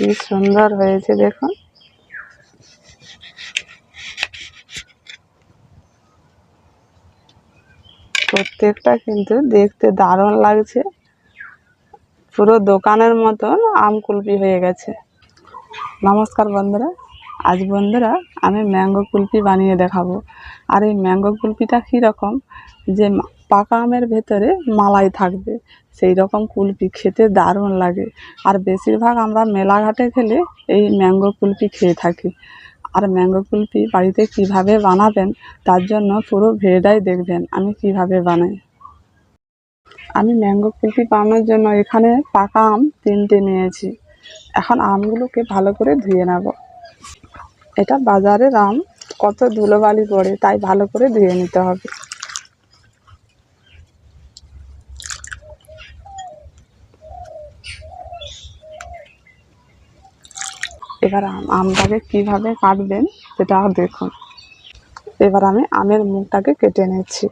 কি সুন্দর হয়েছে দেখুন। প্রত্যেকটা কিন্তু দেখতে দারুণ লাগছে। পুরো দোকানের মতন আম কুলপি হয়ে গেছে। নমস্কার বন্ধুরা, আজ বন্ধুরা আমি ম্যাঙ্গো কুলপি বানিয়ে দেখাবো। আর এই ম্যাঙ্গো কুলপিটা কীরকম? যে পাকা আমের ভেতরে মালাই থাকবে। সেই রকম কুলপি খেতে দারুণ লাগে। আর বেশিরভাগ আমরা মেলাঘাটে খেলে এই ম্যাঙ্গো কুলপি খেয়ে থাকি। আর ম্যাঙ্গো কুলপি বাড়িতে কীভাবে বানাবেন, তার জন্য পুরো ভিডিওটাই দেখবেন, আমি কীভাবে বানাই। আমি ম্যাঙ্গো কুলপি বানানোর জন্য এখানে পাকা আম তিনটে নিয়েছি। এখন আমগুলোকে ভালো করে ধুয়ে নেব। এটা বাজারের আম, কত ধুলোবালি পড়ে, তাই ভালো করে ধুয়ে নিতে হবে। এবার আমটাকে কীভাবে কাটবেন সেটা দেখুন। এবার আমি আমের মুখটাকে কেটে নিচ্ছি।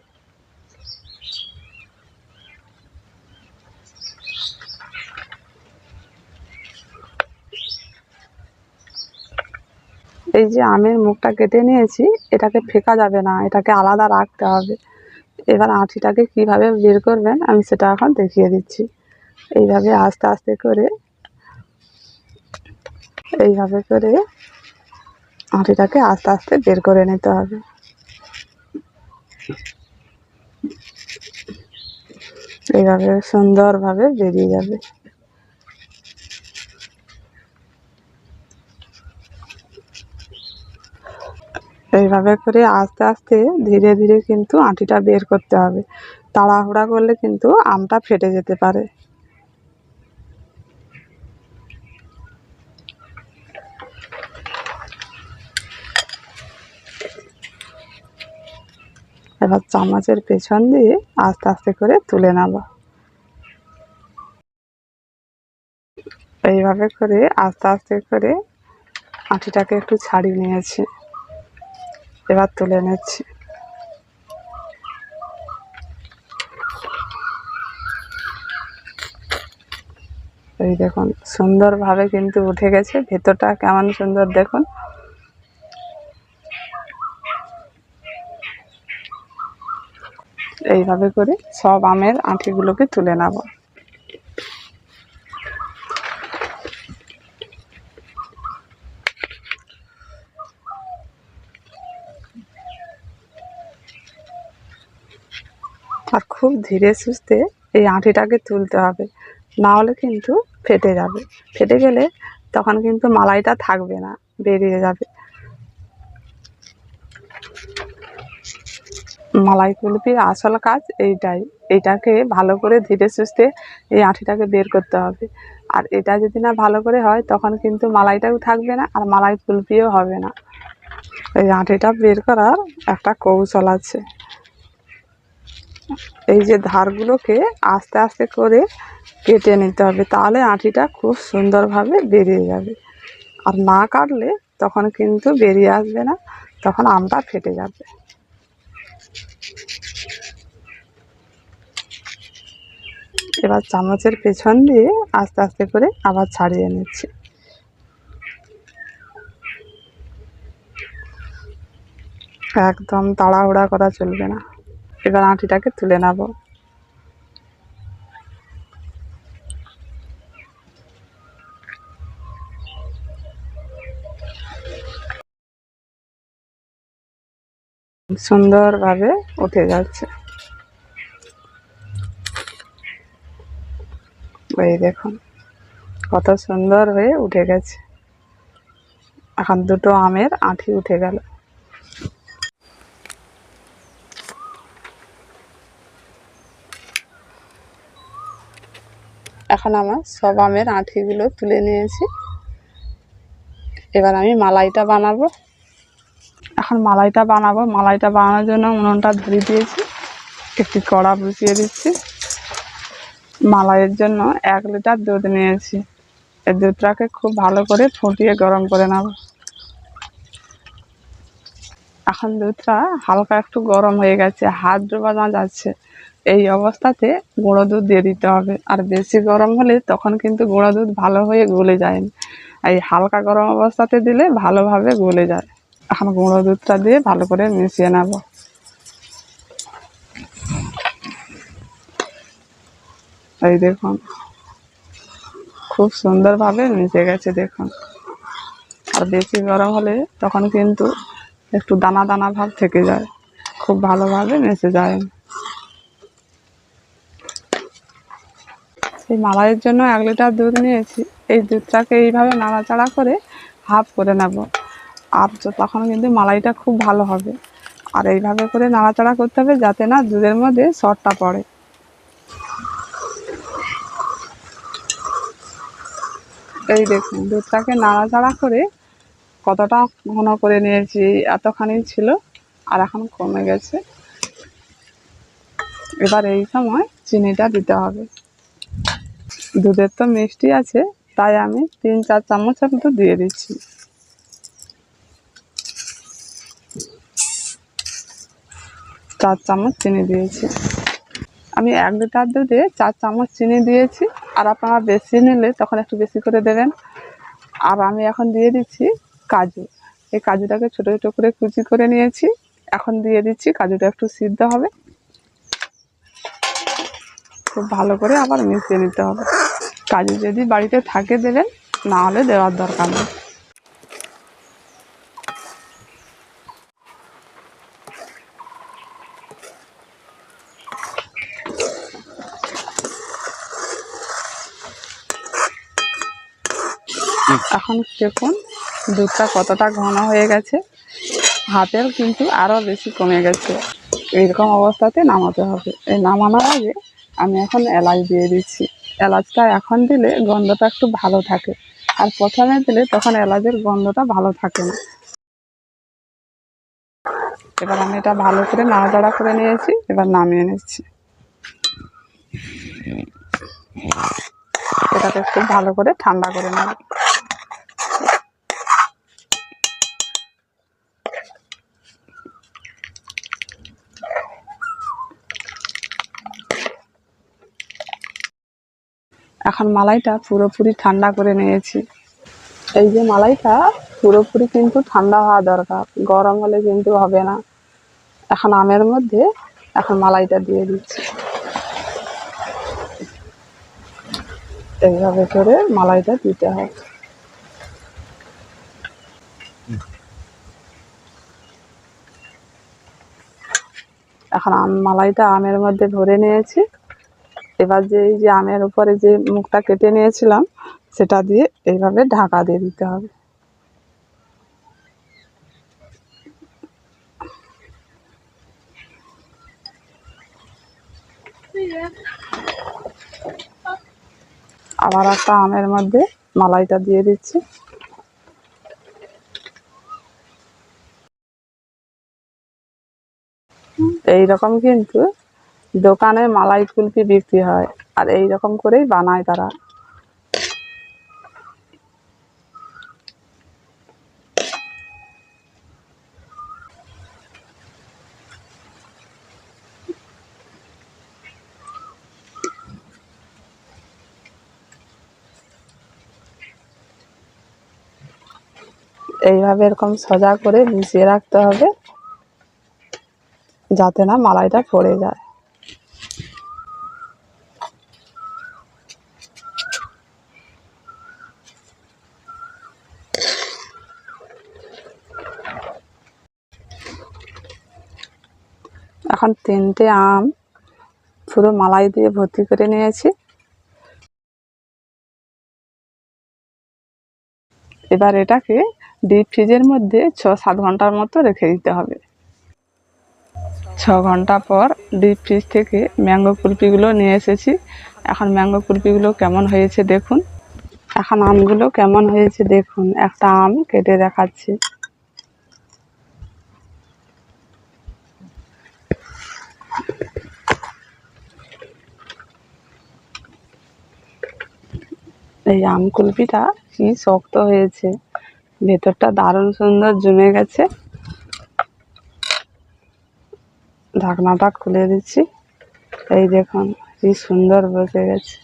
এই যে আমের মুখটা কেটে নিয়েছি, এটাকে ফেকা যাবে না, এটাকে আলাদা রাখতে হবে। এবার আঁটিটাকে কীভাবে বের করবেন আমি সেটা এখন দেখিয়ে দিচ্ছি। এইভাবে আস্তে আস্তে করে এইভাবে করে আঁটিটাকে আস্তে আস্তে বের করে নিতে হবে। এইভাবে সুন্দরভাবে বেরিয়ে যাবে। এইভাবে করে আস্তে আস্তে ধীরে ধীরে কিন্তু আঁটিটা বের করতে হবে। তাড়াহুড়া করলে কিন্তু আমটা ফেটে যেতে পারে। এবার চামচের পেছন দিয়ে আস্তে আস্তে করে তুলে নেব। এইভাবে করে আস্তে আস্তে করে আঁটিটাকে একটু ছাড়িয়ে নিয়েছি। এবার তুলে নিচ্ছি। এই দেখুন, সুন্দরভাবে কিন্তু উঠে গেছে। ভেতরটা কেমন সুন্দর দেখুন। এইভাবে করে সব আমের আঁটিগুলোকে তুলে নেব। আর খুব ধীরে সুস্থে এই আঁটিটাকে তুলতে হবে, না হলে কিন্তু ফেটে যাবে। ফেটে গেলে তখন কিন্তু মালাইটা থাকবে না, বেরিয়ে যাবে। মালাই কুলপির আসল কাজ এইটাই। এইটাকে ভালো করে ধীরে সুস্থে এই আঁটিটাকে বের করতে হবে। আর এটা যদি না ভালো করে হয়, তখন কিন্তু মালাইটাও থাকবে না আর মালাই কুলপিও হবে না। এই আঁটিটা বের করার একটা কৌশল আছে। এই যে ধারগুলোকে আস্তে আস্তে করে কেটে নিতে হবে, তাহলে আঁটিটা খুব সুন্দরভাবে বেরিয়ে যাবে। আর না কাটলে তখন কিন্তু বেরিয়ে আসবে না, তখন আমটা ফেটে যাবে। এবার চামচের পেছন দিয়ে আস্তে আস্তে করে আবার ছাড়িয়ে নিচ্ছি। একদম তাড়াহুড়া করা চলবে না। এবার আঁটিটাকে তুলে নেব। সুন্দরভাবে উঠে যাচ্ছে। এই দেখুন। কত সুন্দর হয়ে উঠে গেছে। এখন দুটো আমের আঁটি উঠে গেল। এখন আমার সব আমের আঁটিগুলো তুলে নিয়েছি। এবার আমি মালাইটা বানাবো। এখন মালাইটা বানাবো। মালাইটা বানানোর জন্য উনুনটা ধরিয়ে দিয়েছি। একটি কড়া বসিয়ে দিচ্ছি। মালাইয়ের জন্য এক লিটার দুধ নিয়েছি। এই দুধটাকে খুব ভালো করে ফুটিয়ে গরম করে নেব। এখন দুধটা হালকা একটু গরম হয়ে গেছে, হাত ডোবানো যাচ্ছে। এই অবস্থাতে গুঁড়ো দুধ দিয়ে দিতে হবে। আর বেশি গরম হলে তখন কিন্তু গুঁড়ো দুধ ভালো হয়ে গলে যায়। এই হালকা গরম অবস্থাতে দিলে ভালোভাবে গলে যায়। এখন গুঁড়ো দুধটা দিয়ে ভালো করে মিশিয়ে নেব। এই দেখুন। খুব সুন্দরভাবে মিশে গেছে, দেখুন। আর বেশি গরম হলে তখন কিন্তু একটু দানা দানা ভাব থেকে যায়। খুব ভালোভাবে মিশে যায়। এই মালাইয়ের জন্য এক লিটার দুধ নিয়েছি। এই দুধটাকে এইভাবে নাড়াচাড়া করে হাফ করে নেব। আর তখন কিন্তু মালাইটা খুব ভালো হবে। আর এইভাবে করে নাড়াচাড়া করতে হবে যাতে না দুধের মধ্যে সরটা পড়ে। এই দেখুন, দুধটাকে নাড়াচাড়া করে কতটা ঘন করে নিয়েছি, এতখানি ছিল আর এখন কমে গেছে। এবার এই সময় চিনিটা দিতে হবে। দুধের তো মিষ্টি আছে, তাই আমি তিন, চার চামচ মতো দিয়ে দিচ্ছি। চার চামচ চিনি দিয়েছি। আমি এক লিটার দুধে চার চামচ চিনি দিয়েছি। আর আপনারা বেশি নিলে তখন একটু বেশি করে দেবেন। আর আমি এখন দিয়ে দিচ্ছি কাজু। এই কাজুটাকে ছোটো ছোটো করে কুচি করে নিয়েছি। এখন দিয়ে দিচ্ছি কাজুটা একটু সিদ্ধ হবে। খুব ভালো করে আবার মিশিয়ে নিতে হবে। কাজু যদি বাড়িতে থাকে দেবেন, না হলে দেওয়ার দরকার নেই এখন দেখুন, দুধটা কতটা ঘন হয়ে গেছে। হাতের কিন্তু আরও বেশি কমে গেছে। এইরকম অবস্থাতে নামাতে হবে। এই নামানোর আগে আমি এখন এলাচ দিয়ে দিচ্ছি। এলাচটা এখন দিলে গন্ধটা একটু ভালো থাকে। আর প্রথমে দিলে তখন এলাচের গন্ধটা ভালো থাকে না। এবার আমি এটা ভালো করে নাড়াচাড়া করে নিয়েছি, এবার নামিয়ে নিচ্ছি। এটাকে খুব ভালো করে ঠান্ডা করে নেব। এখন মালাইটা পুরোপুরি ঠান্ডা করে নিয়েছি। এই যে মালাইটা পুরোপুরি কিন্তু ঠান্ডা হওয়া দরকার, গরম হলে কিন্তু হবে না। এখন আমের মধ্যে এখন মালাইটা দিয়ে দিচ্ছি। এইভাবে করে মালাইটা দিতে হয় এখন আম মালাইটা আমের মধ্যে ভরে নিয়েছি। এবার যে এই যে আমের উপরে যে মুখটা কেটে নিয়েছিলাম, সেটা দিয়ে এইভাবে ঢাকা দিয়ে দিতে হবে। আবার একটা আমের মধ্যে মালাইটা দিয়ে দিচ্ছি। এই রকম কিন্তু দোকানে মালাই কুলফি বিক্রি হয়, আর এই রকম করেই বানায় তারা। এইভাবে এরকম সোজা করে মিশিয়ে রাখতে হবে, যাতে না মালাইটা পড়ে যায়। এখন তিনটে আম পুরো মালাই দিয়ে ভর্তি করে নিয়েছি। এবার এটাকে ডিপ ফ্রিজের মধ্যে ছ সাত ঘণ্টার মতো রেখে দিতে হবে। ছ ঘণ্টা পর ডিপ ফ্রিজ থেকে ম্যাঙ্গো কুলপিগুলো নিয়ে এসেছি। এখন ম্যাঙ্গো কুলপিগুলো কেমন হয়েছে দেখুন। এখন আমগুলো কেমন হয়েছে দেখুন। একটা আম কেটে দেখাচ্ছি। এই আম কুলপিটা কি শক্ত হয়েছে। ভেতরটা দারুণ সুন্দর জমে গেছে। ঢাকনাটা খুলে দিচ্ছি। এই দেখুন, কি সুন্দর বসে গেছে।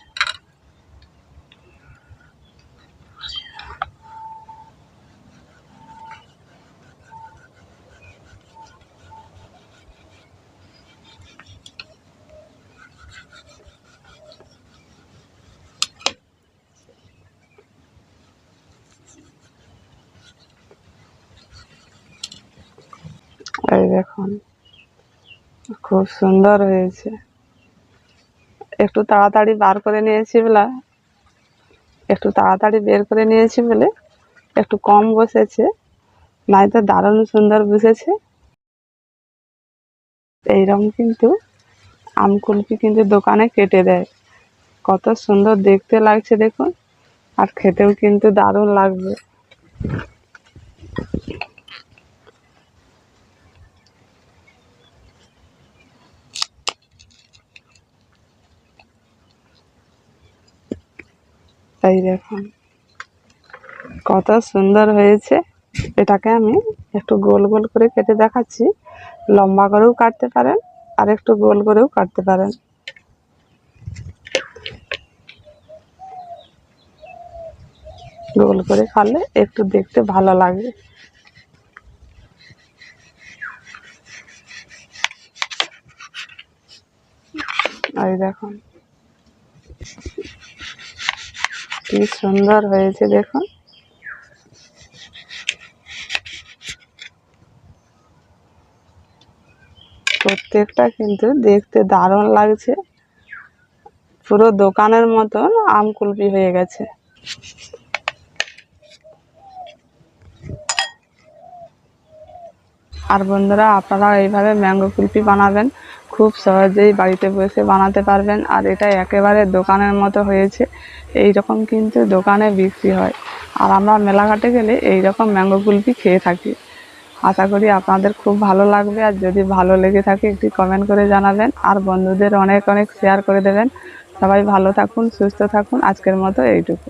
এই দেখুন। খুব সুন্দর হয়েছে। একটু তাড়াতাড়ি বার করে নিয়েছি বলে, একটু তাড়াতাড়ি বের করে নিয়েছি বলে একটু কম বসেছে নাই তো দারুণ সুন্দর বসেছে। এইরকম কিন্তু আম কুলফি কিন্তু দোকানে কেটে দেয়। কত সুন্দর দেখতে লাগছে দেখুন, আর খেতেও কিন্তু দারুণ লাগবে। এই দেখুন। কত সুন্দর হয়েছে। এটাকে আমি একটু গোল গোল করে কেটে দেখাচ্ছি। লম্বা করেও কাটতে পারেন, আর একটু গোল করেও কাটতে পারেন। গোল করে খালে একটু দেখতে ভালো লাগে। এই দেখুন। কি সুন্দর হয়েছে দেখুন। প্রত্যেকটা কিন্তু দেখতে দারুণ লাগছে। পুরো দোকানের মতন আম কুলফি হয়ে গেছে। আর বন্ধুরা, আপনারা এইভাবে ম্যাঙ্গো কুলফি বানাবেন, খুব সহজেই বাড়িতে বসে বানাতে পারবেন। আর এটা একেবারে দোকানের মতো হয়েছে। এই রকম কিন্তু দোকানে বিক্রি হয়। আর আমরা মেলাঘাটে গেলে এই রকম ম্যাঙ্গো কুলফি খেয়ে থাকি। আশা করি আপনাদের খুব ভালো লাগবে। আর যদি ভালো লেগে থাকে একটি কমেন্ট করে জানাবেন। আর বন্ধুদের অনেক অনেক শেয়ার করে দেবেন। সবাই ভালো থাকুন, সুস্থ থাকুন। আজকের মতো এইটুকু।